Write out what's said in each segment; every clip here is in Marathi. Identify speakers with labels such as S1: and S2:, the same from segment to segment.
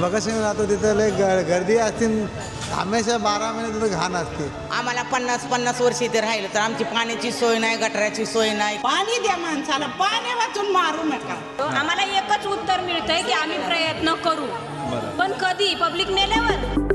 S1: भगतसिंग राहतो तिथं लय ग- गर्दी असते हमेशा बारा महिने तिथं घाण असते.
S2: आम्हाला पन्नास पन्नास वर्ष इथे राहिलं तर आमची पाण्याची सोय नाही गटाराची सोय नाही.
S3: पाणी द्या माणसाला पाणी वाचून मारू नका.
S4: आम्हाला एकच उत्तर मिळतंय की आम्ही प्रयत्न करू. पण कधी? पब्लिक मेल्यावर.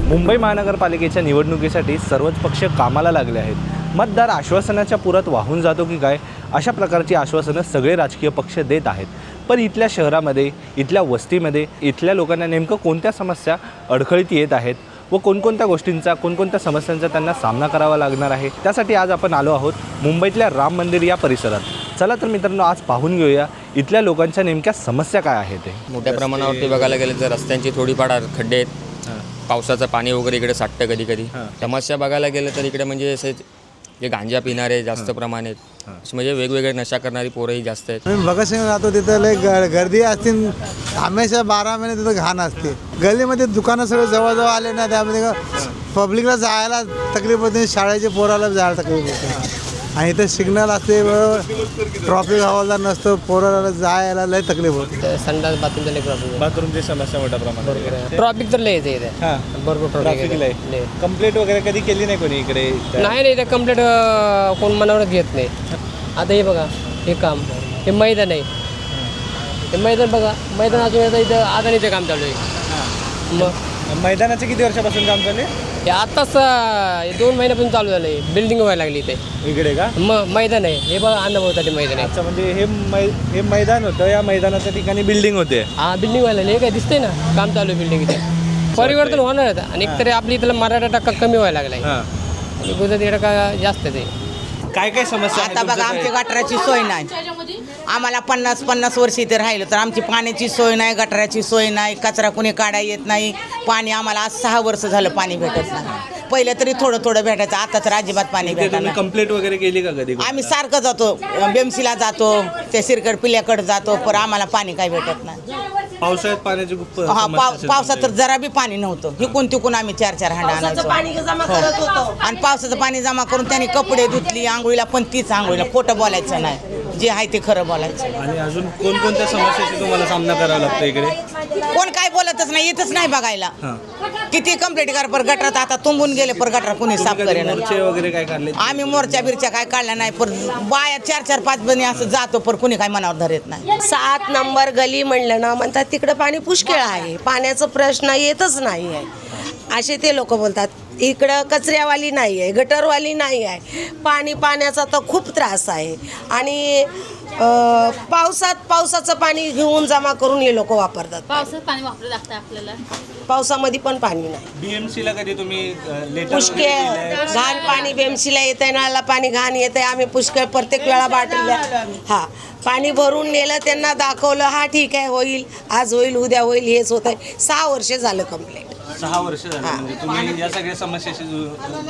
S5: मुंबई महानगरपालिकेच्या निवडणुकीसाठी सर्वच पक्ष कामाला लागले आहेत. मतदार आश्वासनाच्या पुरात वाहून जातो की काय? अशा प्रकारची आश्वासनं सगळे राजकीय पक्ष देत आहेत. पण इथल्या शहरामध्ये इथल्या वस्तीमध्ये इथल्या लोकांना नेमकं कोणत्या समस्या अडखळीत येत आहेत व कोणकोणत्या गोष्टींचा कोणकोणत्या समस्यांचा त्यांना सामना करावा लागणार आहे त्यासाठी आज आपण आलो आहोत मुंबईतल्या राम मंदिर या परिसरात. चला तर मित्रांनो आज पाहून घेऊया इथल्या लोकांच्या नेमक्या समस्या काय आहेत ते.
S6: मोठ्या प्रमाणावरती बघायला गेलं तर रस्त्यांची थोडीफार खड्डे आहेत. पावसाचं पाणी वगैरे इकडे साठतं कधी कधी. समस्या बघायला गेलं तर इकडे म्हणजे असे जे गांजा पिणारे जास्त प्रमाणात म्हणजे वेगवेगळे नशा करणारी पोरंही जास्त आहेत.
S1: मी भगतसिंग राहतो तिथं लय ग- गर्दी असते हमेशा बारा महिने तिथं घाण असते. गल्लीमध्ये दुकानं सगळे जवळजवळ आले ना त्यामध्ये पब्लिकला जायला तकलीफ होते शाळेच्या पोराला जायला तकलीफ होते. आणि इथं सिग्नल असते बरोबर? ट्रॉफिक हवालदार नसतो पोराला जायला लय तकलीफ होते.
S7: संडास बाथरूम झाले प्रॉब्लेम
S5: बाथरूमची समस्या मोठ्या प्रमाणात.
S7: ट्रॉफिक तर लय येते इथे.
S5: हां.
S7: भरपूर ट्रॉफिक
S5: कंप्लेंट वगैरे कधी केली नाही कोणी इकडे?
S7: नाही नाही इथे कंप्लीट कोण मनावरच घेत नाही. आता हे बघा हे काम. हे मैदान आहे. हे. मैदान बघा. मैदान आता इथं आता इथे काम चालू आहे. मग
S5: मैदानाचे किती वर्षापासून काम चालू
S7: हे आत्ताच अं, हे दोन महिन्यापासून चालू झालं आहे. बिल्डिंग व्हायला लागली इथे.
S5: इकडे का?
S7: मग मैदान आहे. हे बघा अन्नभाऊसाठी मैदान आहे.
S5: अच्छा म्हणजे हे मै हे मैदान होतं या मैदानाच्या ठिकाणी बिल्डिंग होते.
S7: हा बिल्डिंग व्हायला लागली. हे काय दिसतंय ना? काम चालू आहे बिल्डिंग इथे. परिवर्तन होणार आहे. आणि एकतरी आपली इथला मराठा टक्का कमी व्हायला लागला आहे
S5: हां.
S7: आणि गुजराती टक्का जास्त आहे. ते
S5: काय काय समस्या आहेत
S2: आता बघा
S5: तुमच्याकडे?
S2: आमची गटाराची सोय नाही. आम्हाला पन्नास पन्नास वर्ष इथे राहिलं तर आमची पाण्याची सोय नाही गटाराची सोय नाही कचरा कुणी काढा येत नाही. पाणी आम्हाला आज सहा वर्ष झालं पाणी भेटत नाही. पहिलं तरी थोडं थोडं भेटायचं आता तर अजिबात पाणी भेटत नाही.
S5: कंप्लेंट वगैरे केली का कधी
S2: आम्ही सारखं जातो बेमसीला जातो ते सिरकड पिल्याकडे जातो पण आम्हाला पाणी काही भेटत नाही.
S5: पावसाळ्यात पाण्याची खूप
S2: हा पाव पावसात तर जरा बी पाणी नव्हतं. हिकून तिकून आम्ही चार चार हांडा आणायचो.
S3: पाणी जमा करत होतो.
S2: आणि पावसाचं पाणी जमा करून त्यांनी कपडे धुतली आंघोळीला पण तीच आंघोळीला खोटं बोलायचं नाही. जे आहे ते खरं बोलायचं.
S5: आणि अजून कोणकोणत्या समस्याची तुम्हाला सामना करावा लागतो इकडे?
S2: कोण काय बोलतच नाही येतच नाही बघायला.
S5: हां.
S2: किती कंप्लीट कर पर गटरात आता तुंबून गेले पर गटर कुणी साफ करेन.
S5: मोर्चे वगैरे काय काढले?
S2: आम्ही मोर्चा बिरच्या काय काढल्या नाही पर बाया चार चार पाच जणी असं जातो पर कुणी काय मनावर धरत नाही.
S3: सात नंबर गली म्हणलं ना म्हणतात तिकडं पाणी पुष्कळ आहे. पाण्याचा प्रश्न येतच नाही आहे असे ते लोक बोलतात. इकडं कचऱ्यावाली नाही आहे गटरवाली नाही आहे. पाणी पाण्याचा तर खूप त्रास आहे. आणि पावसात पावसाचं पाणी घेऊन जमा करून हे लोक वापरतात.
S4: पावसात पाणी वापरलं लागतं आपल्याला.
S3: पावसामध्ये पण पाणी नाही.
S5: बीएमसी ला कधी तुम्ही लेटर
S3: पुष्कळ घाण पाणी बेमशीला येते नळाला पाणी घाण येते आम्ही पुष्कळ प्रत्येक वेळा बाटल्या हा पाणी भरून नेलं त्यांना दाखवलं हा ठीक आहे होईल आज होईल उद्या होईल हेच होत आहे सहा वर्ष झालं कंप्लेंट
S5: सहा वर्ष झाली म्हणजे तुम्ही या सगळ्या समस्याशी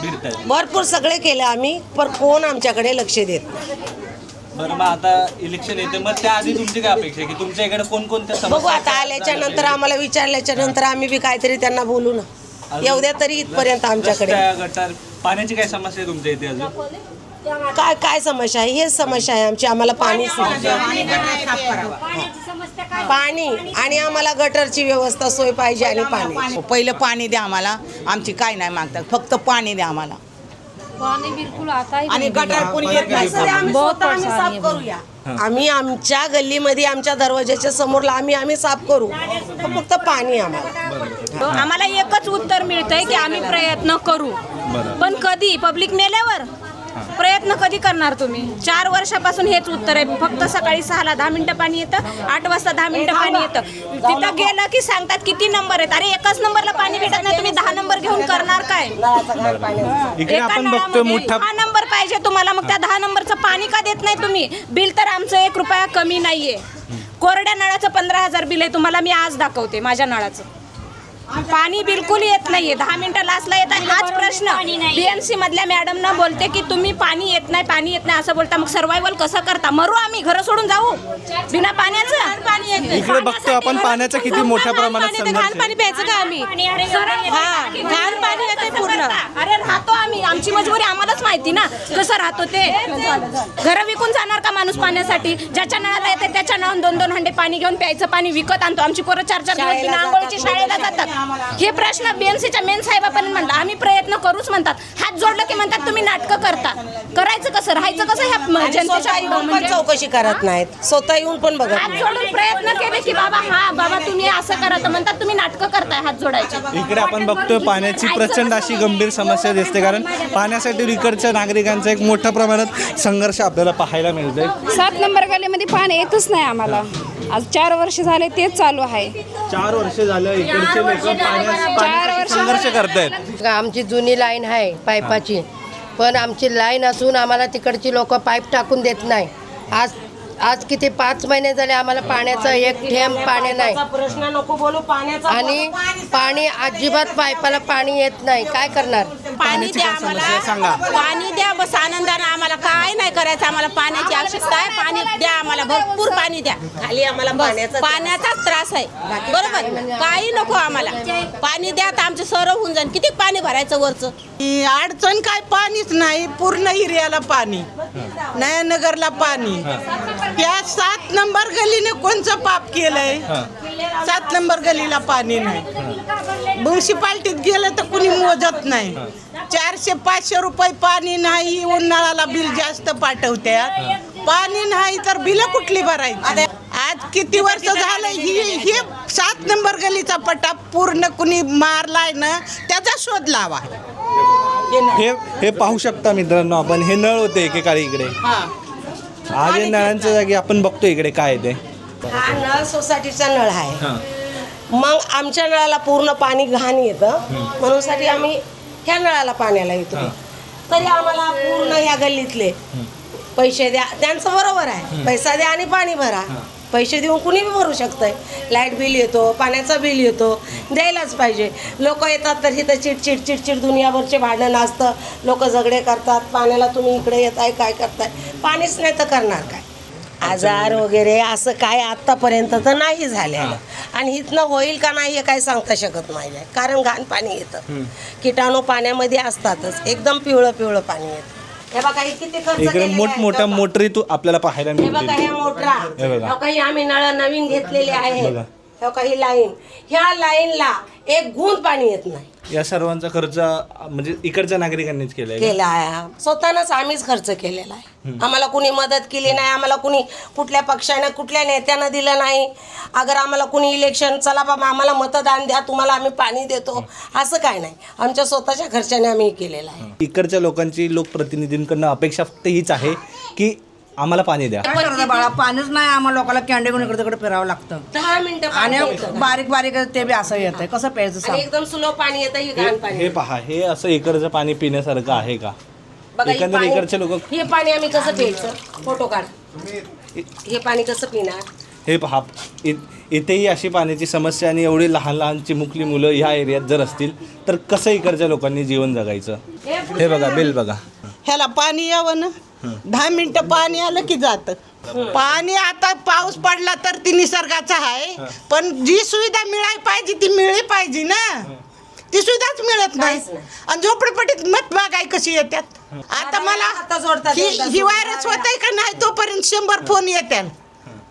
S5: भिडताय.
S3: भरपूर सगळे केलं आम्ही पण कोण आमच्याकडे लक्ष देत नाही.
S5: बरं मग आता इलेक्शन येते मग त्याआधी तुमची काय अपेक्षा आहे? की तुमच्या इकडे कोणकोणत्या
S3: बघू
S5: समस्या
S3: आता आल्याच्यानंतर आम्हाला विचारल्याच्या नंतर आम्ही बी काहीतरी त्यांना बोलू ना. येऊ द्या तरी इथपर्यंत आमच्याकडे.
S5: रस्त्या, गटार पाण्याची काय समस्या आहे तुमच्या इथे अजून?
S3: काय काय समस्या आहे? हेच समस्या आहे आमची आम्हाला पाणीच नाही पाणी आणि आम्हाला गटरची व्यवस्था सोय पाहिजे आणि पाणी.
S2: पहिलं पाणी द्या आम्हाला. आमची काय नाही मागतात. फक्त पाणी द्या आम्हाला.
S4: पाणी बिलकुल आता
S2: आणि गटार कोणी येत नाही.
S3: आम्ही आमच्या गल्लीमध्ये आमच्या दरवाजाच्या समोरला आम्ही आम्ही साफ करू. फक्त पाणी आम्हाला.
S4: आम्हाला एकच उत्तर मिळतंय की आम्ही प्रयत्न करू. पण कधी? पब्लिक मेल्यावर? प्रयत्न कधी करणार तुम्ही? चार वर्षापासून हेच उत्तर आहे. फक्त सकाळी सहाला दहा मिनिटं पाणी येतं आठ वाजता दहा मिनिटं पाणी येतं. तिथं गेलं की सांगतात किती नंबर आहेत? अरे एकाच नंबरला पाणी भेटत नाही तुम्ही दहा नंबर घेऊन करणार काय?
S5: इकडे
S4: एका
S5: आपण बघतोय
S4: नळामध्ये
S5: मोठा
S4: दहा नंबर पाहिजे तुम्हाला मग त्या दहा नंबरचं पाणी का देत नाही तुम्ही? बिल तर आमचं एक रुपया कमी नाहीये. कोरड्या नळाचं पंधरा हजार बिल आहे तुम्हाला मी आज दाखवते माझ्या नळाचं. पाणी बिलकुल येत नाहीये. दहा मिनिटं लासला येत आहे हाच प्रश्न. बीएमसी मधल्या मॅडम न बोलते की तुम्ही पाणी येत नाही पाणी येत नाही असं बोलता. मग सर्वायवल कसं करता? मरू आम्ही घर सोडून जाऊ. बिना पाण्याचं. पाणी
S5: इकडे बघतो आपण पाण्याचा किती मोठ्या प्रमाणात आहे.
S4: पाणी प्यायचं का आम्ही? हा घाण पाणी येते पूर्ण. अरे राहतो आम्ही. आमची मजबुरी आम्हालाच माहिती ना. कसं राहतो ते? घर विकून जाणार का माणूस पाण्यासाठी? ज्याच्या नळाला येते त्याच्या नळात दोन दोन हंडे पाणी घेऊन प्यायचं पाणी विकत आणतो. आमची पोरं चार चार दिवस आंघोळीची शाळेला जातात. हे प्रश्न बीएमसीच्या मेन साहेबापर्यंत म्हणलं आम्ही प्रयत्न करूच म्हणतात. हात जोडलं की म्हणतात तुम्ही नाटकं करता. करायचं कसं? राहायचं कसं ह्या जनतेच्या
S3: स्वतः येऊन पण
S4: म्हणजे
S3: चौकशी करत नाहीत. स्वतः येऊन पण बघत
S4: हात जोडून प्रयत्न केले की बाबा हा बाबा तुम्ही असं करा. तर म्हणतात तुम्ही नाटकं करताय हात जोडायचे.
S5: इकडे आपण बघतोय पाण्याची प्रचंड अशी गंभीर समस्या दिसते. कारण पाण्यासाठी इकडच्या नागरिकांचा एक मोठ्या प्रमाणात संघर्ष आपल्याला पाहायला मिळतोय.
S8: सात नंबर गलीमध्ये पाणी येतच नाही आम्हाला. आज चार वर्ष झाले तेच चालू आहे.
S5: चार वर्ष झालं इकडचे लोक पाण्यासाठी संघर्ष करतायत.
S9: आमची जुनी लाईन आहे पाईपाची. पण आमची लाईन असून आम्हाला तिकडची लोक पाईप टाकून देत नाही. आज आज किती पाच महिने झाले आम्हाला पाण्याचं एक थेंब पाणी नाही.
S3: प्रश्न नको बोलू पाण्याचा
S9: आणि पाणी अजिबात पाईपाला पाणी येत नाही. काय करणार?
S2: पाणी द्या आम्हाला.
S5: सांगा.
S2: पाणी द्या बस आनंदानं आम्हाला काय नाही करायचं आम्हाला पाण्याची आवश्यकता आहे. पाणी द्या आम्हाला भरपूर पाणी द्या.
S3: खाली आम्हाला पाण्याचा
S2: पाण्याचाच त्रास आहे. बरोबर? काही नको आम्हाला. पाणी द्या तर आमचं सरळ होऊन जाईल. किती पाणी भरायचं वरचं?
S10: अडचण काय? पाणीच नाही. पूर्ण एरियाला पाणी. नयनगरला पाणी. या सात नंबर गलीने कोणचं पाप केलंय? सात नंबर गलीला पाणी नाही. म्युन्सिपाल्टीत गेलं तर कुणी मोजत नाही. चारशे पाचशे रुपये पाणी नाही उन्हाळ्याला बिल जास्त पाठवत्यात पाणी नाही तर बिल कुठली भरायची? आज किती वर्ष झालं ही ही सात नंबर गलीचा पट्टा पूर्ण कुणी मारलाय ना त्याचा शोध लावा.
S5: हे हे पाहू शकता मित्रांनो आपण हे नळ होते एकेकाळी इकडे. आज नळांच्या जागी आपण बघतो इकडे काय ते.
S3: हा नळ सोसायटीचा नळ आहे. मग आमच्या नळाला पूर्ण पाणी घाण येतं. म्हणून साठी आम्ही ह्या नळाला पाण्याला येतो. तरी आम्हाला पूर्ण ह्या गल्लीतले पैसे द्या. त्यांचं बरोबर आहे. पैसा द्या आणि पाणी भरा. पैसे देऊन कुणी बी भरू शकतंय. लाइट बिल येतो पाण्याचा बिल येतो. द्यायलाच पाहिजे. लोक येतात तर इथं चिडचिड चिडचिड दुनियाभरचे भांडण असतं लोक झगडे करतात. पाण्याला तुम्ही इकडे येताय काय करताय? पाणीच नाही तर करणार काय? आजार वगैरे असं काय आत्तापर्यंत तर नाही झालेलं. आणि इथनं होईल का नाही हे काही सांगता शकत नाही. आहे. कारण घाण पाणी येतं. किटाणू पाण्यामध्ये असतातच. एकदम पिवळं पिवळं पाणी येतं. हे बघा हे किती
S5: इकडे. मोठमोठ्या मोटरी तू आपल्याला पाहायला
S3: हे बघा
S5: मिळतील
S3: ह्या मोटरा.
S5: हे बघा.
S3: हे काही आम्ही नळ नवीन घेतलेले आहेत.
S5: बघा.
S3: हे काही लाईन. ह्या लाईनला एक गुंत पाणी येत नाही.
S5: या सर्वांचा खर्च म्हणजे इकडच्या नागरिकांनीच केलाय का?
S3: केला आहे. स्वतःनंच आम्हीच खर्च केलेला आहे. आम्हाला कुणी मदत केली नाही आम्हाला कुणी कुठल्या पक्षानं कुठल्या नेत्यानं दिलं नाही. अगर आम्हाला कुणी इलेक्शन चला बाबा आम्हाला मतदान द्या तुम्हाला आम्ही पाणी देतो. असं काय नाही. आमच्या स्वतःच्या खर्चाने आम्ही हे केलेलं आहे.
S5: इकडच्या लोकांची लोकप्रतिनिधींकडनं अपेक्षा फक्त हीच आहे की आम्हाला पाणी द्या.
S11: काय बाळा? पाणीच नाही आम्हाला लोकांना कॅन्डी घेऊन इकडे तिकडे फिरावं लागतं.
S3: दहा मिनिटं
S11: आणि
S3: येतं.
S11: बारीक बारीक ते बी असं येतंय. कसं प्यायचं
S3: आणि
S11: सांग?
S3: एकदम स्लो पाणी येतं ही घाण पाणी.
S5: हे पहा हे असं इकडचं पाणी पिण्यासारखं आहे का?
S3: बघा, हे
S5: एकंदर
S3: पाणी-
S5: इकडचे लोक
S3: हे पाणी आम्ही कसं प्यायचं? फोटो काढ. हे पाणी कसं पिणार?
S5: हे पहा इ- इथेही अशी पाण्याची समस्या आणि एवढी लहान लहान चिमुकली मुलं ह्या एरियात जर असतील तर कसं इकडच्या लोकांनी जीवन जगायचं? हे बघा बिल बघा.
S10: ह्याला पाणी यावं ना? दहा मिनिटं पाणी आलं की जात. पाणी आता पाऊस पडला तर ती निसर्गाचा आहे पण जी सुविधा मिळायला पाहिजे ती मिळली पाहिजे ना. ती सुविधाच मिळत नाही. आणि झोपडपट्टीत मत बागाय कशी येतात आता मला ही ही. व्हायरस होत आहे का नाही तोपर्यंत शंभर फोन येतात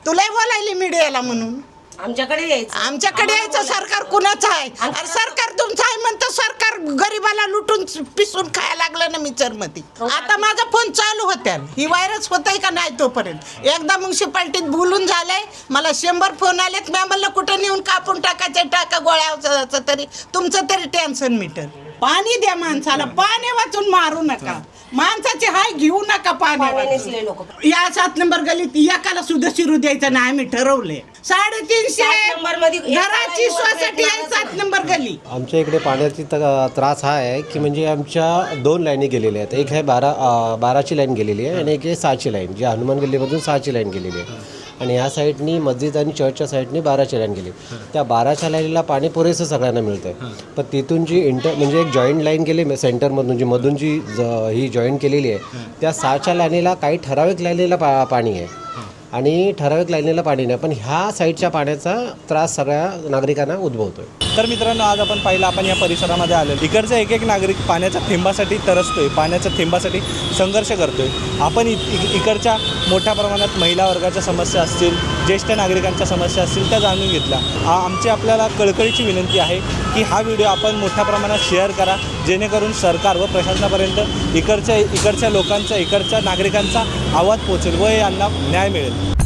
S10: तुला बोलायली मीडियाला म्हणून.
S3: आमच्याकडे यायचं.
S10: आमच्याकडे यायचं सरकार कुणाचं आहे? अरे सरकार तुमचं आहे म्हणतं सरकार गरिबाला लुटून पिसून खायला लागलं ना मिचरमध्ये आता माझा फोन चालू होत्या. ही व्हायरस होत आहे का नाही तोपर्यंत. एकदा म्युन्सिपाल्टीत बोलून झालंय. मला शंभर फोन आलेत. मी म्हणलं कुठं नेऊन कापून टाकायचं टाका गोळ्या तरी. तुमचं तरी टेन्शन मिटर पाणी द्या माणसाला. पाणी वाचून मारू नका. माणसाचे हाय घेऊ नका पाणी
S3: पाण्यानेच लोक
S10: या सात नंबर गलीत एकाला सुद्धा शिरू द्यायचं नाही आम्ही ठरवले साडेतीनशे
S3: सात नंबरमध्ये
S10: घराची सोसायटी आहे सात नंबर गली
S12: आमच्या इकडे पाण्याची त- त्रास हा आहे की म्हणजे आमच्या दोन लाईनी गेलेल्या आहेत. एक आहे बारा अ, बाराची लाईन गेलेली आहे आणि एक आहे सहाची लाईन जी हनुमान गल्लीमधून सहाची लाईन गेलेली आहे. आणि ह्या साईडनी मस्जिद आणि चर्चच्या साईडनी बाराच्या लाईन गेली. त्या बाराच्या लाईनीला पाणी पुरेसं सगळ्यांना मिळतं आहे पण तिथून जी इंटर म्हणजे एक जॉईंट लाईन गेली सेंटरमधून जी मधून जी ही जॉईंट केलेली आहे त्या सहाच्या लाईनीला काही ठराविक लाईनीला पा पाणी आहे. आणि ठराविक लाईनीला पाणी नाही पण ह्या साईडच्या पाण्याचा त्रास सगळ्या नागरिकांना उद्भवतोय.
S5: तर मित्रांनो आज आपण पाहिलं आपण या परिसरामध्ये आलो इकडचा एक एक नागरिक पाण्याच्या थेंबासाठी तरसतोय पाण्याच्या थेंबासाठी संघर्ष करतोय. आपण इ इकडच्या मोठ्या प्रमाणात महिला वर्गाच्या समस्या असतील ज्येष्ठ नागरिकांच्या समस्या असतील त्या जाणून घेतल्या. आमची आपल्याला कळकळीची विनंती आहे की हा व्हिडिओ आपण मोठ्या प्रमाणात शेअर करा जेणेकरून सरकार व प्रशासनापर्यंत इकडच्या इकडच्या लोकांचा इकडच्या नागरिकांचा आवाज पोचेल व यांना न्याय मिळेल?